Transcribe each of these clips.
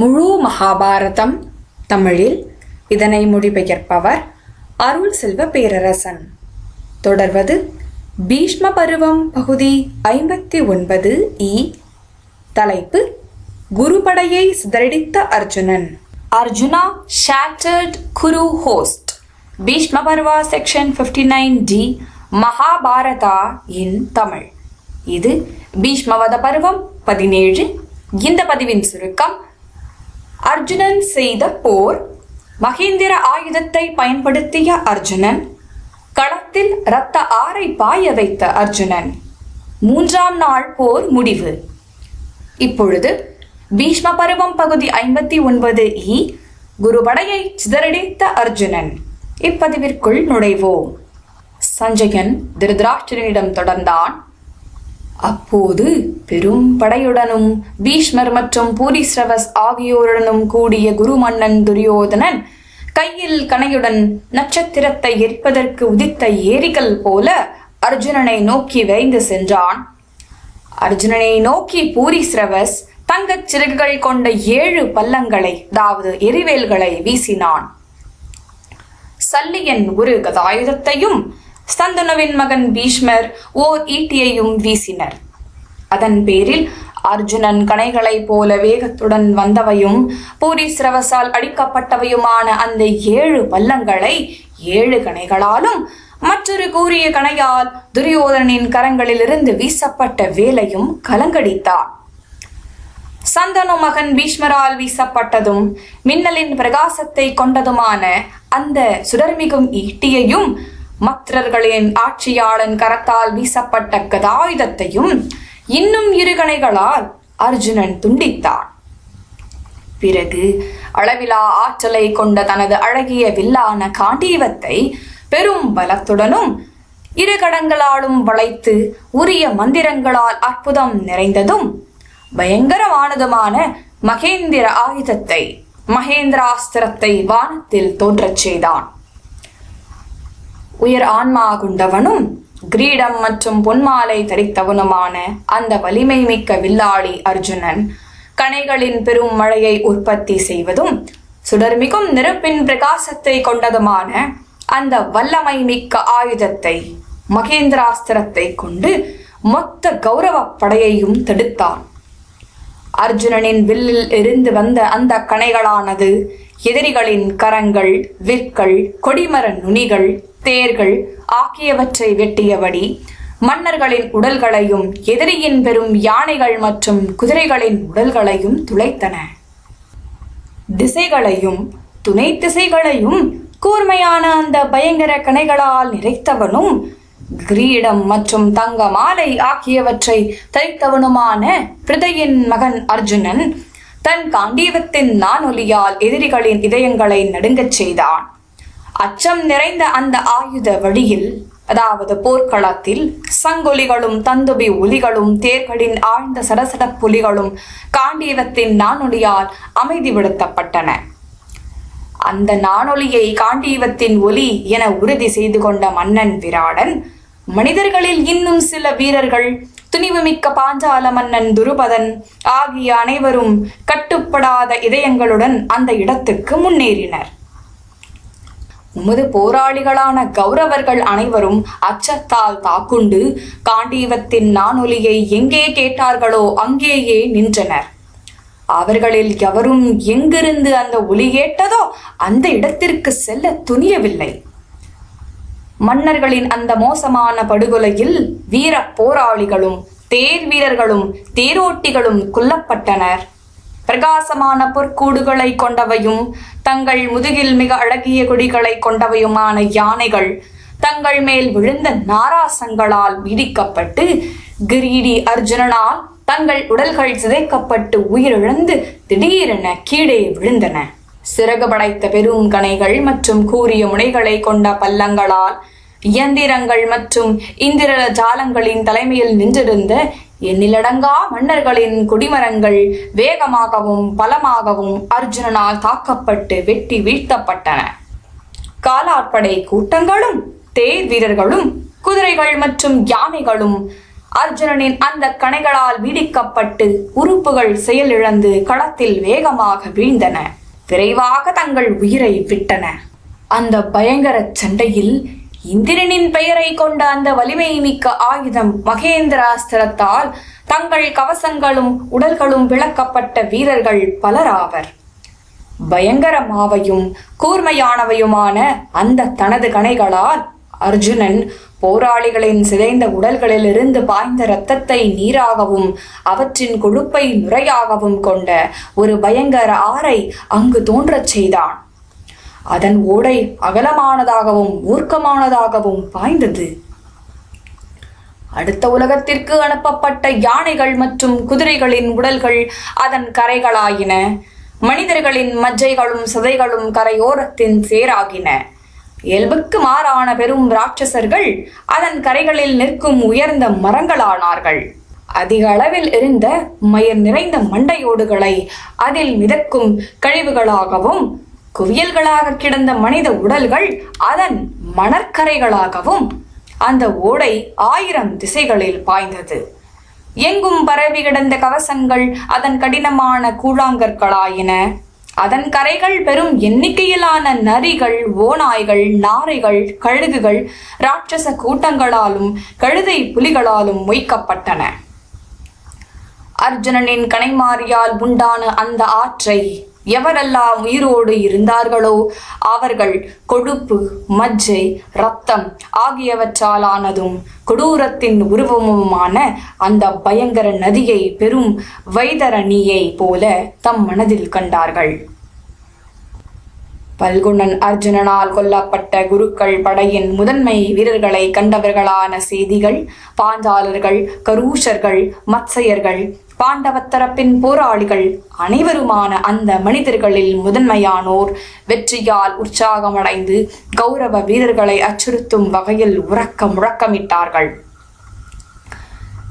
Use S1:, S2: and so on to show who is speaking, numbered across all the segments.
S1: முழு மகாபாரதம் தமிழில் இதனை மொழிபெயர்ப்பவர் அருள் செல்வ பேரரசன். தொடர்வது பீஷ்ம பருவம் பகுதி ஐம்பத்தி ஒன்பது இ. தலைப்பு குருபடையை சிதறடித்த Arjunan. Arjuna shattered guru host Bhishma Parva section 59 the Mahabharata in Tamil. இது பீஷ்மவத பருவம் பதினேழு. இந்த பதிவின் சுருக்கம் அர்ஜுனன் செய்த போர் மகேந்திர ஆயுதத்தை பயன்படுத்திய அர்ஜுனன் களத்தில் இரத்த ஆறை பாய வைத்த அர்ஜுனன். மூன்றாம் நாள் போர் முடிவு. இப்பொழுது பீஷ்ம பருவம் பகுதி ஐம்பத்தி ஒன்பது இ குருபடையை சிதறடித்த அர்ஜுனன். இப்பதிவிற்குள் நுழைவோம். சஞ்சயன் திருதராஷ்டிரனிடம் தொடர்ந்தான். அப்போது பெரும் படையுடனும் பீஷ்மர் மற்றும் பூரிஸ்ரவஸ் ஆகியோருடனும் கூடிய குருமன்னன் துரியோதனன் கையில் கணையுடன் நட்சத்திரத்தை எரிப்பதற்கு உதித்த ஏரிகள் போல அர்ஜுனனை நோக்கி விரைந்து சென்றான். அர்ஜுனனை நோக்கி பூரிஸ்ரவஸ் தங்கச் சிறகுகள் கொண்ட ஏழு பல்லங்களை அதாவது எரிவேல்களை வீசினான். சல்லியன் ஒரு கதாயுதத்தையும் சந்துனவின் மகன் பீஷ்மர் ஓர் ஈட்டியையும் வீசினர். அதன் பேரில் அர்ஜுனன் கணைகளைப் போல வேகத்துடன் வந்தவையும் பூரி சிரவசால் அடிக்கப்பட்டவையுமான அந்த ஏழு பல்லங்களை ஏழு கணைகளாலும் மற்றொரு கூறிய கணையால் துரியோதனின் கரங்களிலிருந்து வீசப்பட்ட வேலையும் கலங்கடித்தான் சந்தனு மகன் பீஷ்மரால் வீசப்பட்டதும் மின்னலின் பிரகாசத்தை கொண்டதுமான அந்த சுடர்மிகும் ஈட்டியையும் மற்றர்களின் ஆட்சியாளன் கரத்தால் வீசப்பட்ட கதாயுதத்தையும் இன்னும் இருகணைகளால் அர்ஜுனன் துண்டித்தான் பிறகு அளவிலா ஆற்றலை கொண்ட தனது அழகிய வில்லான காண்டீவத்தை பெரும் பலத்துடனும் இரு கடங்களாலும் வளைத்து உரிய மந்திரங்களால் அற்புதம் நிறைந்ததும் பயங்கரமானதுமான மகேந்திர ஆயுதத்தை மகேந்திராஸ்திரத்தை வானத்தில் தோன்றச் செய்தான். உயர் ஆன்மா கொண்டவனும் கிரீடம் மற்றும் பொன்மாலை தரித்தவனுமான அந்த வலிமை மிக்க வில்லாளி அர்ஜுனன் கணைகளின் பெரும் மழையை உற்பத்தி செய்வதும் சுடர்மிகும் நெருப்பின் பிரகாசத்தை கொண்டதுமான அந்த வல்லமை மிக்க ஆயுதத்தை மகேந்திராஸ்திரத்தை கொண்டு மொத்த கௌரவ படையையும் தடுத்தான். அர்ஜுனனின் வில்லில் இருந்து வந்த அந்த கணைகளானது எதிரிகளின் கரங்கள் விற்கள் கொடிமர நுனிகள் தேர்கள் ஆகியவற்றை வெட்டியபடி மன்னர்களின் உடல்களையும் எதிரியின் பெரும் யானைகள் மற்றும் குதிரைகளின் உடல்களையும் துளைத்தன. திசைகளையும் துணை திசைகளையும் கூர்மையான அந்த பயங்கர கணைகளால் நிறைத்தவனும் கிரீடம் மற்றும் தங்க மாலை ஆகியவற்றை தரித்தவனுமான பிருதையின் மகன் அர்ஜுனன் தன் காண்டீவத்தின் நானொலியால் எதிரிகளின் இதயங்களை நடுங்கச் செய்தான். அச்சம் நிறைந்த அந்த ஆயுத வழியில் அதாவது போர்க்களத்தில் சங்கொலிகளும் தந்துபி ஒலிகளும் தேர்களின் ஆழ்ந்த சடசடப்புலிகளும் காண்டீவத்தின் நானொலியால் அமைதிப்படுத்தப்பட்டன. அந்த நானொலியை காண்டீவத்தின் ஒலி என உறுதி செய்து கொண்ட மன்னன் விராடன் மனிதர்களில் இன்னும் சில வீரர்கள் துணிவுமிக்க பாஞ்சால மன்னன் துருபதன் ஆகிய அனைவரும் கட்டுப்படாத இதயங்களுடன் அந்த இடத்துக்கு முன்னேறினர். உமது போராளிகளான கௌரவர்கள் அனைவரும் அச்சத்தால் தாக்குண்டு காண்டீவத்தின் நானொலியை எங்கே கேட்டார்களோ அங்கேயே நின்றனர். அவர்களில் எவரும் எங்கிருந்து அந்த ஒலி கேட்டதோ அந்த இடத்திற்கு செல்ல துணியவில்லை. மன்னர்களின் அந்த மோசமான படுகொலையில் வீர போராளிகளும் தேர் வீரர்களும் தேரோட்டிகளும் கொல்லப்பட்டனர். பிரகாசமான பொற்கூடுகளை கொண்டவையும் தங்கள் முதுகில் மிக அழகிய கொடிகளை கொண்டவையுமான யானைகள் தங்கள் மேல் விழுந்த நாராசங்களால் விதிக்கப்பட்டு கிரீடி அர்ஜுனனால் தங்கள் உடல்கள் சிதைக்கப்பட்டு உயிரிழந்து திடீரென கீழே விழுந்தன. சிறகு படைத்த பெரும் கணைகள் மற்றும் கூறிய முனைகளை கொண்ட பல்லங்களால் இயந்திரங்கள் மற்றும் இந்திர ஜாலங்களின் தலைமையில் நின்றிருந்த எண்ணிலடங்கா மன்னர்களின் கொடிமரங்கள் வேகமாகவும் பலமாகவும் அர்ஜுனனால் தாக்கப்பட்டு வெட்டி வீழ்த்தப்பட்டன. காலாட்படை கூட்டங்களும் தேர் வீரர்களும் குதிரைகள் மற்றும் யானைகளும் அர்ஜுனனின் அந்த கணைகளால் வீடிக்கப்பட்டு உறுப்புகள் செயலிழந்து களத்தில் வேகமாக வீழ்ந்தன. விரைவாக தங்கள் உயிரை விட்டன. அந்த பயங்கர சண்டையில் இந்திரனின் பெயரை கொண்ட அந்த வலிமை மிக்க ஆயுதம் மகேந்திராஸ்திரத்தால் தங்கள் கவசங்களும் உடல்களும் விளக்கப்பட்ட வீரர்கள் பலராவர். பயங்கரமாவையும் கூர்மையானவையுமான அந்த தனது கணைகளால் அர்ஜுனன் போராளிகளின் சிதைந்த உடல்களிலிருந்து பாய்ந்த இரத்தத்தை நீராகவும் அவற்றின் கொழுப்பை நுரையாகவும் கொண்ட ஒரு பயங்கர ஆறை அங்கு தோன்றச் செய்தான். அதன் ஓடை அகலமானதாகவும் ஊர்க்கமானதாகவும் பாய்ந்தது. அடுத்த உலகத்திற்கு அனுப்பப்பட்ட யானைகள் மற்றும் குதிரைகளின் உடல்கள் அதன் கரைகளாயின. மனிதர்களின் மஜ்ஜைகளும் சதைகளும் கரையோரத்தின் சேராகின. இயல்புக்கு மாறான பெரும் ராட்சசர்கள் அதன் கரைகளில் நிற்கும் உயர்ந்த மரங்களானார்கள். அதிக அளவில் இருந்த மயிர் நிறைந்த மண்டையோடுகளை அதில் மிதக்கும் கழிவுகளாகவும் குவியல்களாக கிடந்த மனித உடல்கள் அதன் மணற்கரைகளாகவும் அந்த ஓடை ஆயிரம் திசைகளில் பாய்ந்தது. எங்கும் பரவி கிடந்த கவசங்கள் அதன் கடினமான கூழாங்கற்களாயின. அதன் கரைகள் பெரும் எண்ணிக்கையிலான நரிகள் ஓநாய்கள் நாரைகள் கழுகுகள் ராட்சச கூட்டங்களாலும் கழுதை புலிகளாலும் மொய்க்கப்பட்டன. அர்ஜுனனின் கனைமாரியால் உண்டான அந்த ஆற்றை எவரெல்லாம் உயிரோடு இருந்தார்களோ அவர்கள் கொழுப்பு மஜ்ஜை ரத்தம் ஆகியவற்றாலானதும் கொடூரத்தின் உருவமுமான அந்த பயங்கர நதியை பெரும் வைதரணியை போல தம் மனதில் கண்டார்கள். பல்குணன் அர்ஜுனனால் கொல்லப்பட்ட குருக்கள் படையின் முதன்மை வீரர்களை கண்டவர்களான செய்திகள் பாஞ்சாலர்கள் கரூஷர்கள் மத்சயர்கள் பாண்டவத்தரப்பின் போராளிகள் அனைவருமான அந்த மனிதர்களில் முதன்மையானோர். வெற்றியால் உற்சாகமடைந்து கௌரவ வீரர்களை அச்சுறுத்தும் வகையில் உறக்க முழக்கமிட்டார்கள்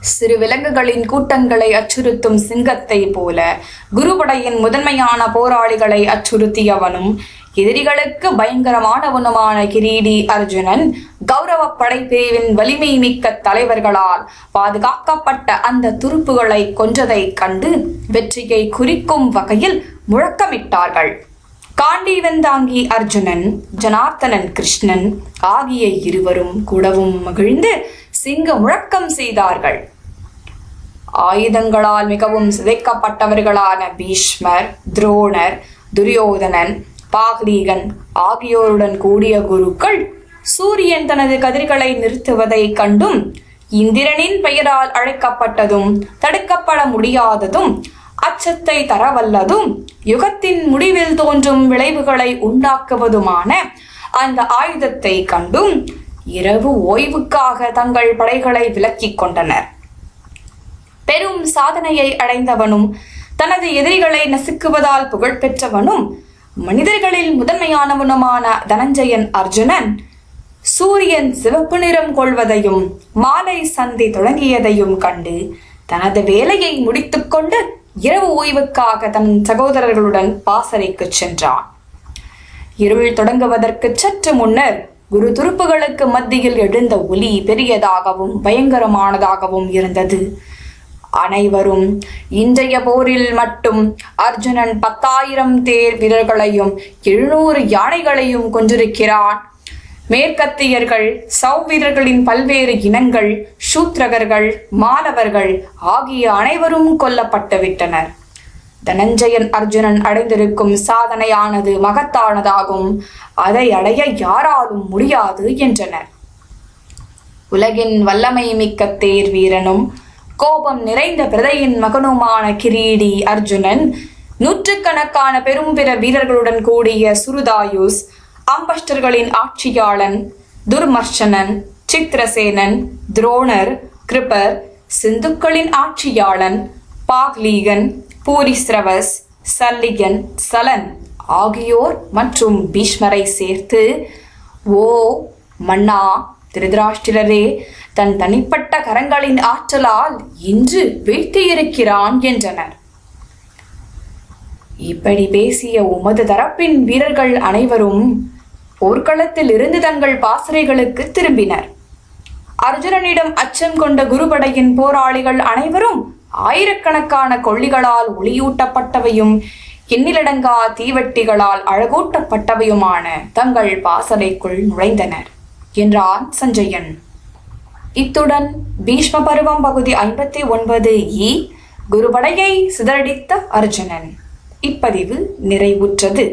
S1: சிறு விலங்குகளின் கூட்டங்களை அச்சுறுத்தும் சிங்கத்தை போல குருபடையின் முதன்மையான போராளிகளை அச்சுறுத்தியவனும் எதிரிகளுக்கு பயங்கரமானவனுமான கிரீடி அர்ஜுனன் கௌரவ படைப்பிரிவின் வலிமை மிக்க தலைவர்களால் பாதுகாக்கப்பட்ட அந்த துருப்புகளை கொன்றதை கண்டு வெற்றியை குறிக்கும் வகையில் முழக்கமிட்டார்கள். காண்டி வெந்தாங்கி அர்ஜுனன் ஜனார்த்தனன் கிருஷ்ணன் ஆகிய இருவரும் கூடவும் மகிழ்ந்து சிங்க முழக்கம் செய்தார்கள். ஆயுதங்களால் மிகவும் சிதைக்கப்பட்டவர்களான பீஷ்மர் துரோணர் துரியோதனன் பாக்லீகன் ஆகியோருடன் கூடிய குருக்கள் சூரியன் தனது கதிர்களை நிறுத்துவதை கண்டும் இந்திரனின் பெயரால் அழைக்கப்பட்டதும் தடுக்கப்பட முடியாததும் அச்சத்தை தரவல்லதும் யுகத்தின் முடிவில் தோன்றும் விளைவுகளை உண்டாக்குவதுமான அந்த ஆயுதத்தை கண்டும் இரவு ஓய்வுக்காக தங்கள் படைகளை விலக்கிக் கொண்டனர். பெரும் சாதனையை அடைந்தவனும் தனது எதிரிகளை நசுக்குவதால் புகழ் பெற்றவனும் மனிதர்களில் முதன்மையானவனுமான தனஞ்சயன் அர்ஜுனன் சூரியன் சிவப்பு நிறம் கொள்வதையும் மாலை சந்தி தொடங்கியதையும் கண்டு தனது வேலையை முடித்துக்கொண்டு இரவு ஓய்வுக்காக தன் சகோதரர்களுடன் பாசறைக்கு சென்றான். இருள் தொடங்குவதற்கு சற்று முன்னர் குரு துருப்புகளுக்கு மத்தியில் எழுந்த ஒலி பெரியதாகவும் பயங்கரமானதாகவும் இருந்தது. அனைவரும் இன்றைய போரில் மட்டும் அர்ஜுனன் பத்தாயிரம் தேர் வீரர்களையும் எழுநூறு யானைகளையும் கொன்றிருக்கிறான். மேற்கத்தியர்கள் சௌவீரர்களின் பல்வேறு இனங்கள் சூத்ரகர்கள் மாணவர்கள் ஆகிய அனைவரும் கொல்லப்பட்டு விட்டனர். தனஞ்சயன் அர்ஜுனன் அடைந்திருக்கும் சாதனையானது மகத்தானதாகும். அதை அடைய யாராலும் முடியாது என்றனர். உலகின் வல்லமை மிக்க தேர் வீரனும் கோபம் நிறைந்த பிரதையின் மகனுமான கிரீடி அர்ஜுனன் நூற்றுக்கணக்கான பெரும் பிற வீரர்களுடன் கூடிய சுருதாயுஸ் அம்பஷ்டர்களின் ஆட்சியாளன் துர்மர்ஷனன் சித்திரசேனன் துரோணர் கிருபர் சிந்துக்களின் ஆட்சியாளன் பாக்லீகன் பூரிஸ்ரவஸ் சல்லிகன் சலன் ஆகியோர் மற்றும் பீஷ்மரை சேர்த்து ஓ மன்னா திருதராஷ்டிரரே தன் தனிப்பட்ட கரங்களின் ஆற்றலால் இன்று வீழ்த்தியிருக்கிறான் என்றனர். இப்படி பேசிய உமது தரப்பின் வீரர்கள் அனைவரும் போர்க்களத்தில் இருந்து தங்கள் பாசறைகளுக்கு திரும்பினர். அர்ஜுனனிடம் அச்சம் கொண்ட குருபடையின் போராளிகள் அனைவரும் ஆயிரக்கணக்கான கொள்ளிகளால் ஒளியூட்டப்பட்டவையும் எண்ணிலடங்கா தீவெட்டிகளால் அழகூட்டப்பட்டவையுமான தங்கள் பாசறைக்குள் நுழைந்தனர் என்றான் சஞ்சயன். இத்துடன் பீஷ்ம பருவம் பகுதி ஐம்பத்தி ஒன்பது இ குருபடையை சிதறடித்த அர்ஜுனன். இப்பதிவு நிறைவுற்றது.